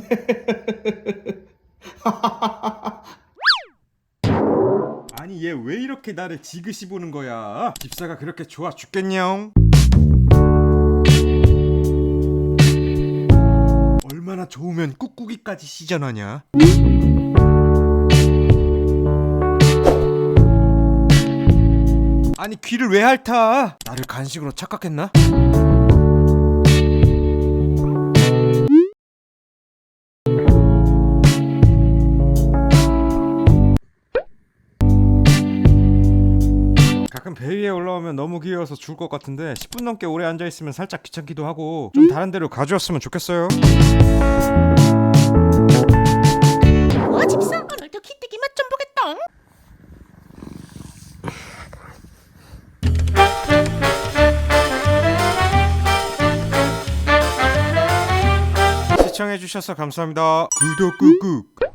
아니 얘 왜 이렇게 나를 지그시 보는 거야? 집사가 그렇게 좋아 죽겠냐? 얼마나 좋으면 꾹꾹이까지 시전하냐? 아니 귀를 왜 핥아? 나를 간식으로 착각했나? 가끔 배 위에 올라오면 너무 귀여워서 죽을 것 같은데 10분 넘게 오래 앉아 있으면 살짝 귀찮기도 하고 좀 다른 데로 가져왔으면 좋겠어요. 와 집사 오늘도 기대기 맛좀 보겠다 시청해 주셔서 감사합니다. 구독 꾹꾹.